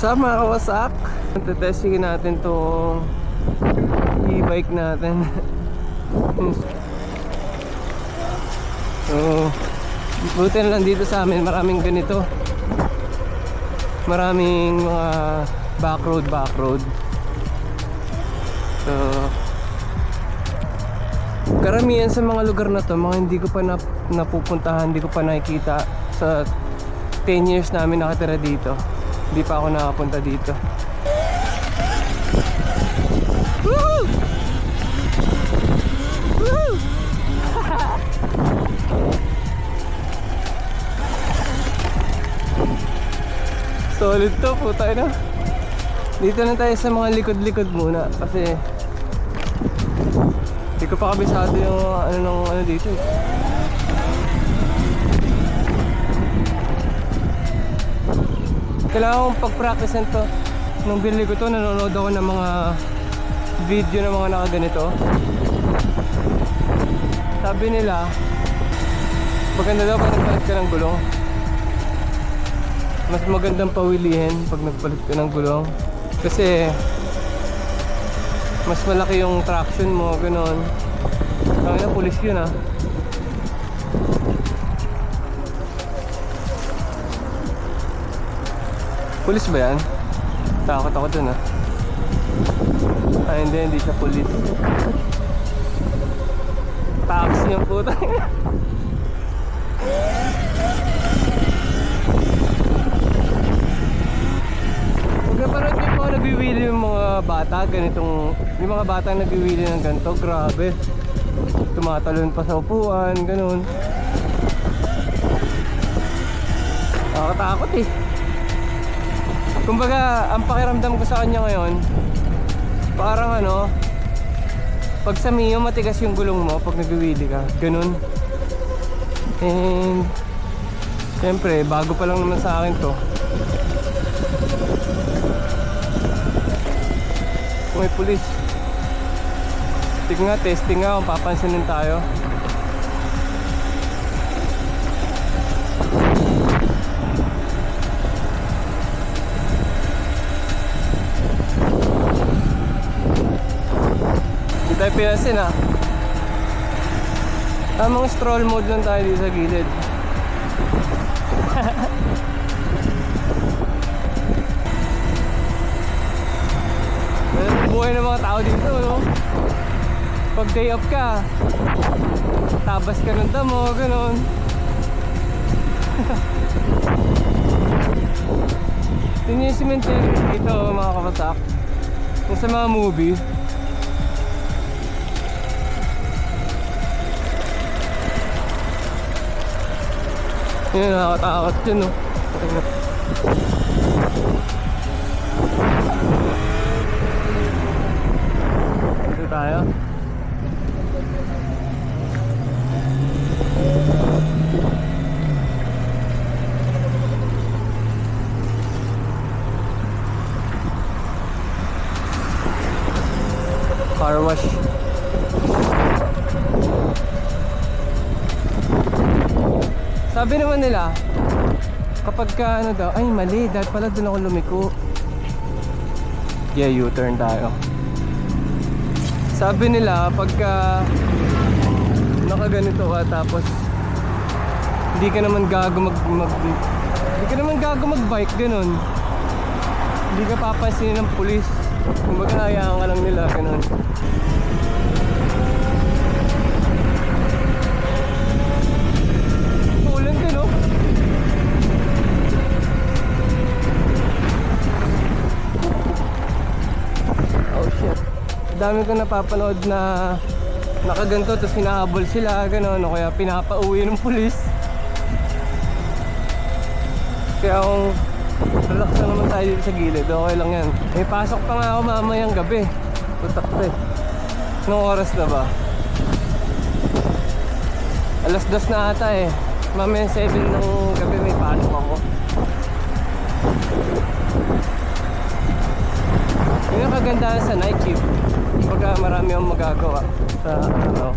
What's up mga kawasak? Tetestingin natin tong e-bike natin. so, buti lang dito sa amin maraming ganito. Maraming mga back road, back road. So, karamihan sa mga lugar na to, mga hindi ko pa nap napupuntahan, hindi ko pa nakikita sa 10 years namin nakatira dito. Hindi pa ako nakapunta dito. Woo! Woo! Solid to, puta na. Dito na tayo sa mga likod-likod muna kasi hindi ko pa kabisado yung ano ano dito eh. Kailangan kong pag-practice to. Nung binili ko to, nanonood ako ng mga video ng mga nakaganito. Sabi nila, maganda daw pag nagpalit ka ng gulong. Mas magandang pawilihin pag nagpalit ka ng gulong. Kasi mas malaki yung traction mo, gano'n. Ang na, pulis yun ah. Pulis ba yan? Takot ako dun ah. Ay hindi, hindi siya pulis. Taxi yung puta. Parang yung mga nagwiwili yung mga bata, ganitong, yung mga bata nagwiwili ng ganito, grabe. Tumatalon pa sa upuan, ganun. Nakakatakot eh. Kumbaga, ang pakiramdam ko sa kanya ngayon, parang ano, pag sa Mio matigas yung gulong mo pag nagwiwili ka, ganun. And, syempre, bago pa lang naman sa akin to. May pulis. Tignan testing nga kung papansinin tayo. Pinasin ha. Tamang stroll mode lang tayo dito sa gilid. Buhay ng mga tao dito, no? Pag day off ka, tabas ka ng damo, ganun. Tingnan yung cemetery dito, mga kapasak. Yung sa mga movie. Yun, nakakatakot yun, no? Dito tayo. Car wash. Sabi naman nila, kapag ka ano daw, ay mali, dahil pala doon ako lumiko. Yeah, U-turn tayo. Sabi nila, pagka nakaganito ka tapos hindi ka naman gago mag, mag hindi ka naman gago mag-bike ganun. Hindi ka papansin ng pulis. Kumbaga hayaan ka lang nila ganun. Dami ko napapanood na nakaganto tapos hinahabol sila gano'n o kaya pinapauwi ng pulis. Kaya kung relax lang naman tayo dito sa gilid, okay lang yan. May pasok pa nga ako mamayang gabi. Tutak pa eh. Anong oras na ba? Alas dos na ata eh. Mamaya 7 ng gabi may pasok ako. Yun ang kagandahan sa night shift marami ang magagawa sa ano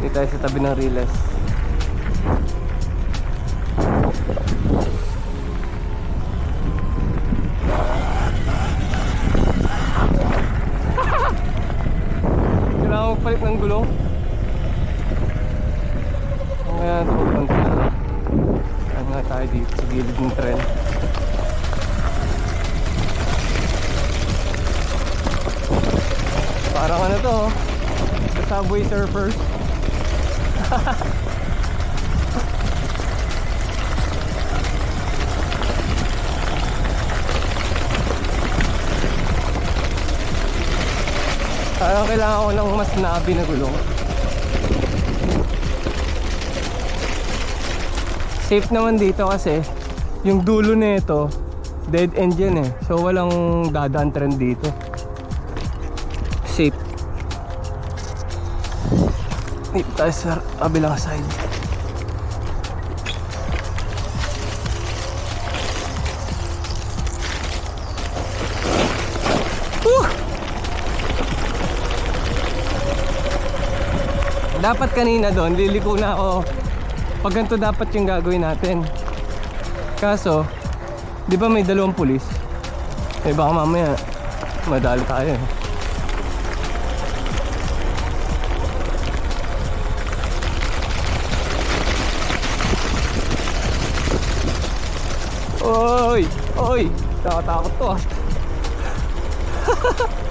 hindi tayo sa tabi ng riles. Kailangan magpalit ng gulong kaya ito magpunta saan nga tayo dito sa gilid ng tren. Parang ano to, oh. The Subway Surfers. Parang kailangan ko ng mas nabi na gulong. Safe naman dito kasi yung dulo nito dead end yan eh. So walang dadaan trend dito. Dito tayo sa kabilang side. Whew! Dapat kanina doon, liliko na ako. Pag ganito dapat yung gagawin natin. Kaso, di ba may dalawang pulis? Eh baka mamaya, madali tayo eh. Oy! Oy! Nakatakot to ah.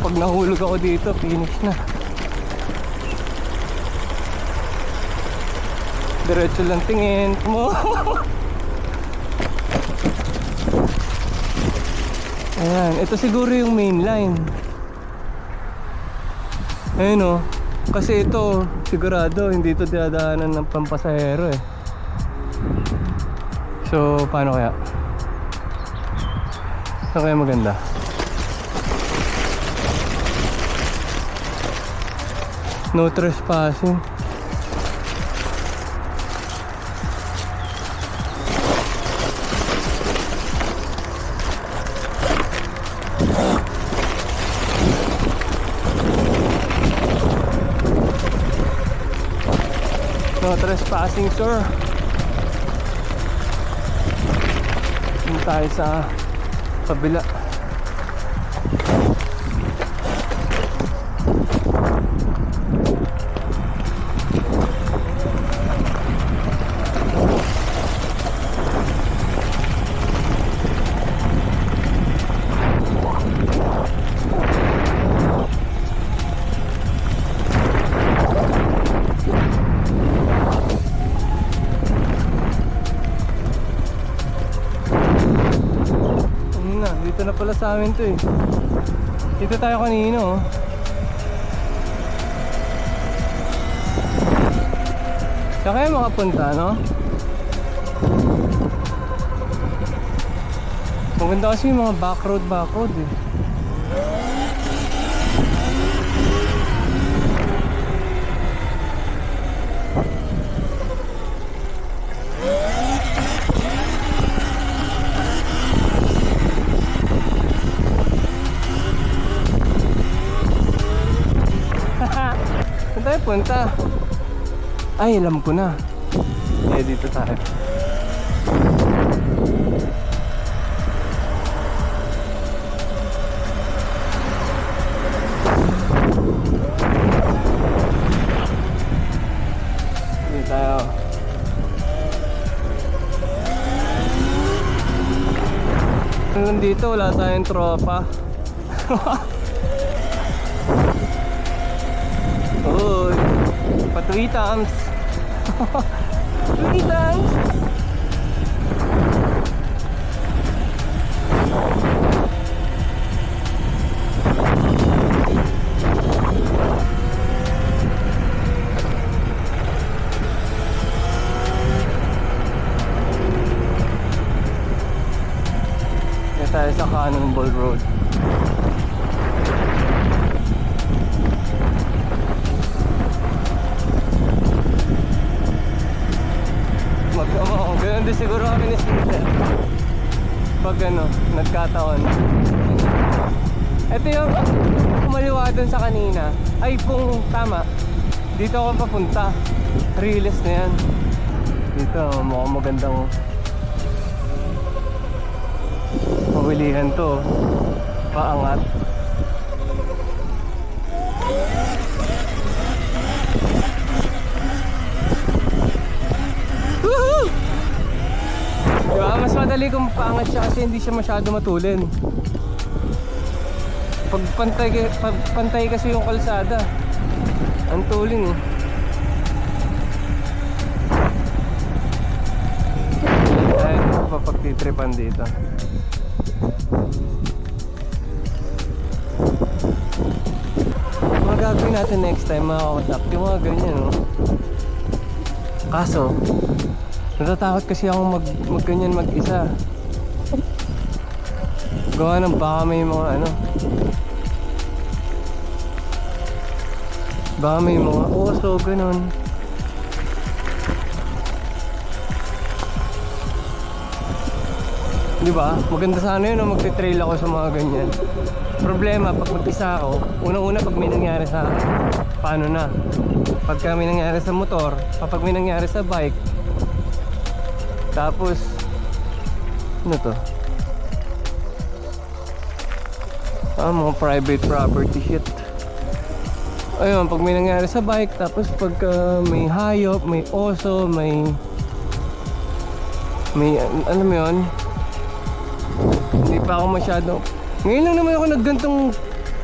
Pag nahulog ako dito, finish na. Diretso lang tingin mo. Ayan, ito siguro yung main line. Ayun oh. Kasi ito, sigurado, hindi ito dinadaanan ng pampasahero eh. So, paano kaya? Saan kaya maganda? No trespassing. No trespassing, sir. Dun tayo sa kabila. Sa amin to eh. Dito tayo kanino oh. Saan kaya makapunta, no? Maganda kasi yung mga backroad, backroad eh. Saan tayo punta? Ay, alam ko na. Eh, dito tayo. Dito tayo. Hanggang dito, wala tayong tropa. Uy, patwitams. Patwitams. Dito tayo sa Cannonball Road. Siguro kami ni Sister. Pag ano, nagkataon. Ito yung kumaliwa dun sa kanina. Ay, kung tama, dito ako papunta. Riles na yan. Dito, mukhang magandang paghulihan to. Paangat. Woohoo! Diba? Mas madali kung siya kasi hindi siya masyado matulin. Pag pantay, pag pantay kasi yung kalsada, ang tulin eh. Ay, papagtitripan dito. Mga gagawin natin next time mga kakotak, yung mga ganyan no. Kaso, natatakot kasi ako mag, mag ganyan mag-isa. Gawa ng baka may mga ano. Baka may mga oso, ganun. Di ba? Maganda sana yun no? magte-trail ako sa mga ganyan. Problema, pag mag-isa ako, unang-una pag may nangyari sa paano na? Pagka may nangyari sa motor, kapag may nangyari sa bike, tapos, ano to? Ah, mga private property shit. Ayun, pag may nangyari sa bike, tapos pagka may hayop, may oso, may... May, alam mo yun, hindi pa ako masyado. Ngayon lang naman ako naggantong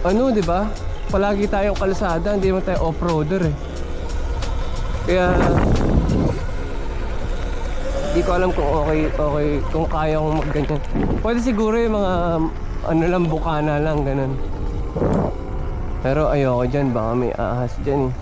ano, 'di ba? Palagi tayong kalsada, hindi naman tayo off-roader eh. Kaya hindi ko alam kung okay, okay, kung kaya kong magganyan. Pwede siguro yung mga ano lang, bukana lang, ganun. Pero ayoko dyan, baka may ahas dyan eh.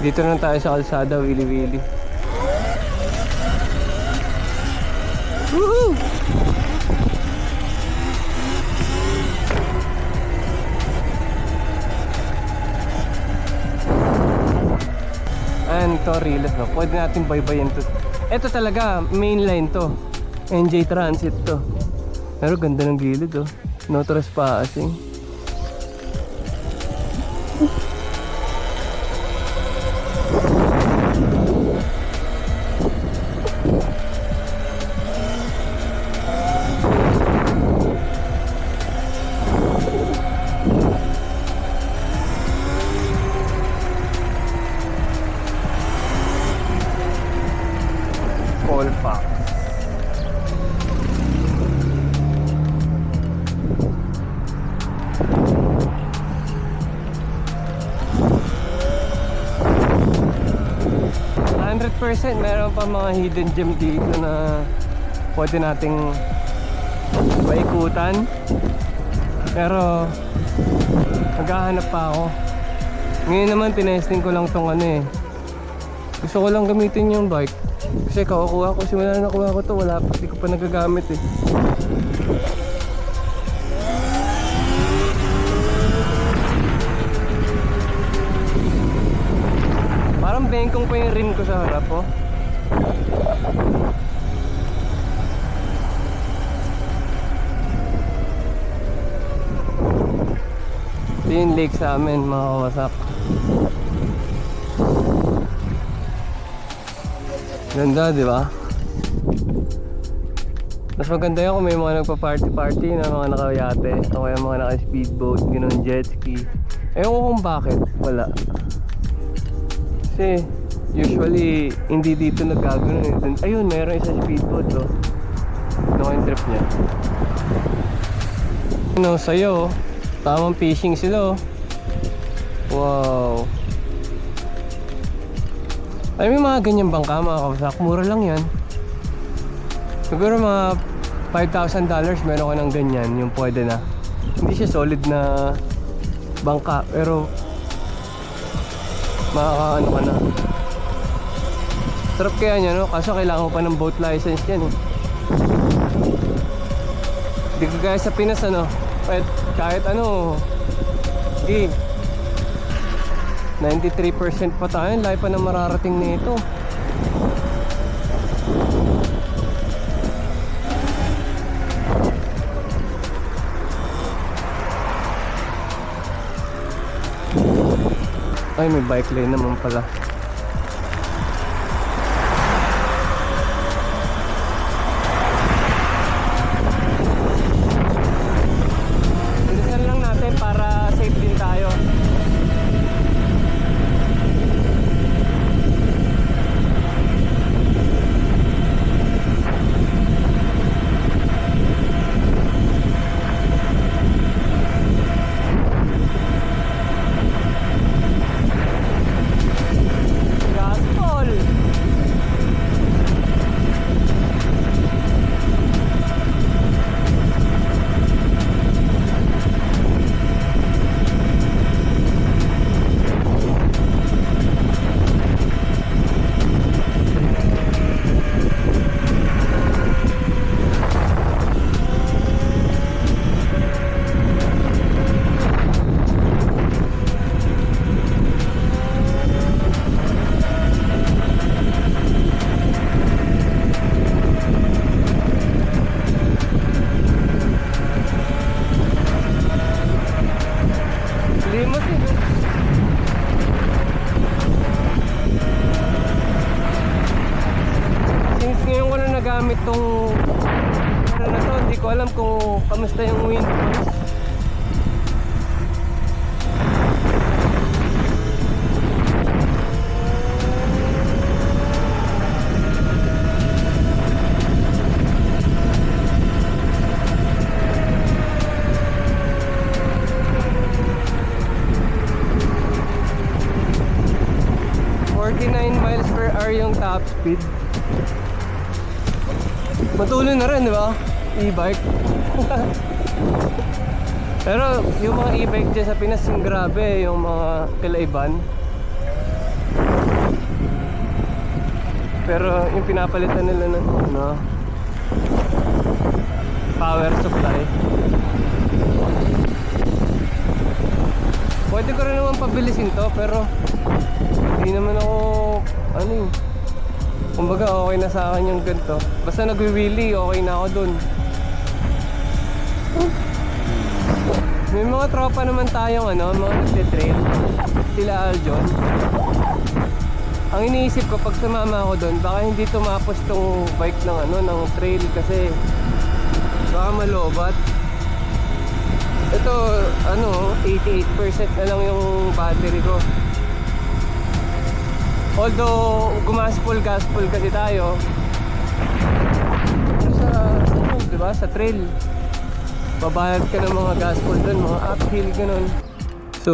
Dito lang tayo sa kalsada, wili-wili. Woohoo! Ayan to, Riles no? Pwede natin baybayin to. Ito talaga, mainline to. NJ Transit to. Pero ganda ng gilid oh. No trespassing. Mga hidden gem dito na pwede nating maikutan. Pero maghahanap pa ako. Ngayon naman tinesting ko lang tong ano eh. Gusto ko lang gamitin yung bike. Kasi kakukuha ko, simula na nakuha ko to, wala pa, hindi ko pa nagagamit eh. Parang bengkong pa yung rim ko sa harap oh. Yung lake sa amin mga kawasak. Ganda, di ba? Mas maganda yun kung may mga nagpa-party-party na mga nakayate o kaya mga naka-speedboat, ganun, jet ski. Ewan ko kung bakit, wala. Kasi usually hindi dito nagkagano eh. Ayun, meron isa speedboat oh. Ano yung trip niya? Ano, sa'yo oh. Tamang fishing sila oh. Wow. Mo yung mga ganyan bangka mga kawasak, mura lang yan. Siguro mga $5,000 meron ka ng ganyan, yung pwede na. Hindi siya solid na bangka, pero makakaano ka na. Sarap kaya niya, no? Kaso kailangan mo pa ng boat license yan, eh. Hindi ka gaya sa Pinas, ano? Kahit, kahit ano, di, 93% pa tayo, lahi pa na mararating nito. Ay, may bike lane naman pala. Speed. Matuloy na rin, di ba? E-bike. Pero yung mga e-bike dyan sa Pinas, yung grabe, yung mga kilaiban. Pero yung pinapalitan nila ng ano, power supply. Pwede ko rin naman pabilisin to, pero hindi naman ako, ano eh, Kumbaga okay na sa akin yung ganito. Basta nagwi-wheelie, okay na ako dun. May mga tropa naman tayong ano, mga nagtitrail. Sila Aljon. Ang iniisip ko pag sumama ako dun, baka hindi tumapos tong bike ng ano, ng trail kasi baka malobat. Ito, ano, 88% na lang yung battery ko. Although gumaspol gaspol kasi tayo sa ano, 'di ba? Sa trail. Babayad ka ng mga gaspol doon, mga uphill ganun. So,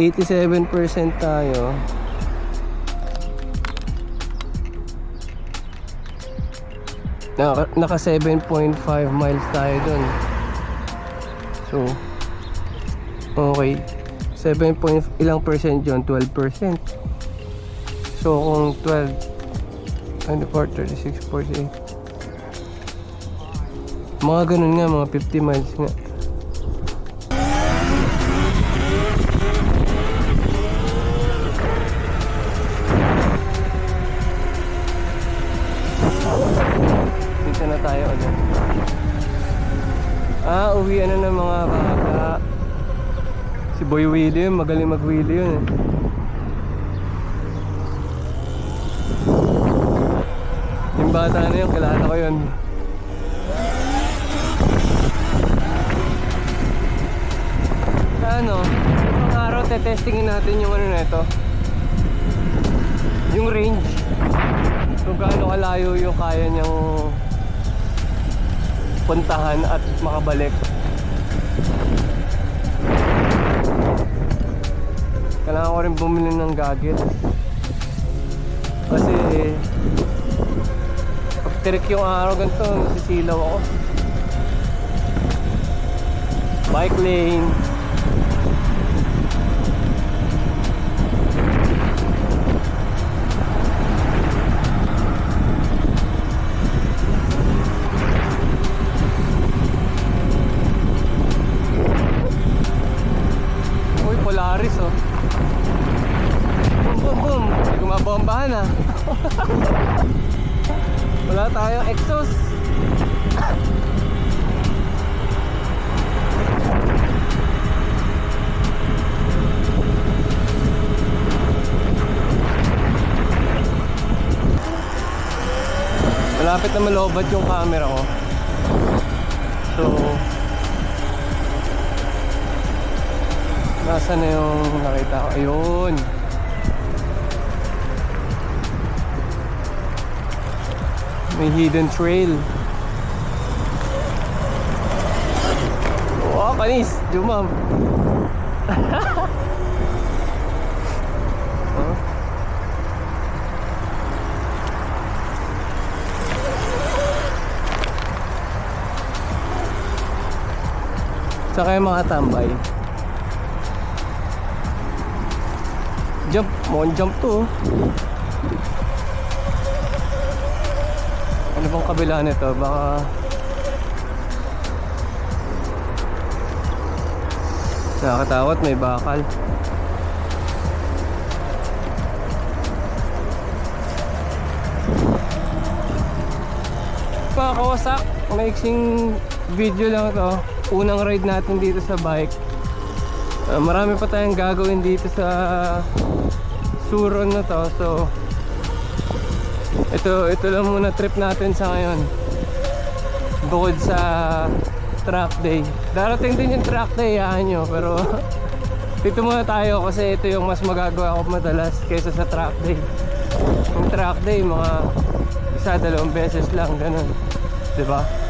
87% tayo. Naka, naka 7.5 miles tayo doon. So, okay. 7 point ilang percent yun? 12%. So kung 12, 24, 36, 48. Mga ganun nga, mga 50 miles nga. Dito na tayo ulit. Ah, uwi na ng mga bata. Si Boy Willie yun, magaling mag-wheelie yun eh. Yung bata na yun, kilala ko yun. Ano, itong araw tetestingin natin yung ano na ito. Yung range. Kung gaano kalayo yung kaya niyang puntahan at makabalik. Kailangan ko rin bumili ng gadget. Kasi tirik yung araw ganito, nasisilaw ako. Bike lane. Malapit na malobat yung camera ko. So, nasa na yung nakita ko? Ayun. May hidden trail. Wow, kanis. Jumam. Sa kayo mga tambay. Jump. Mukhang jump to. oh. Ano bang kabila nito? Baka Nakakatakot, may bakal. Mga kawasak, maiksing video lang to. Unang ride natin dito sa bike. Ah, marami pa tayong gagawin dito sa Suron na to. So, ito, ito lang muna trip natin sa ngayon. Bukod sa track day. Darating din yung track day, yahan nyo. Pero dito muna tayo kasi ito yung mas magagawa ko madalas kaysa sa track day. Yung track day, mga isa, dalawang beses lang, ganun. ba?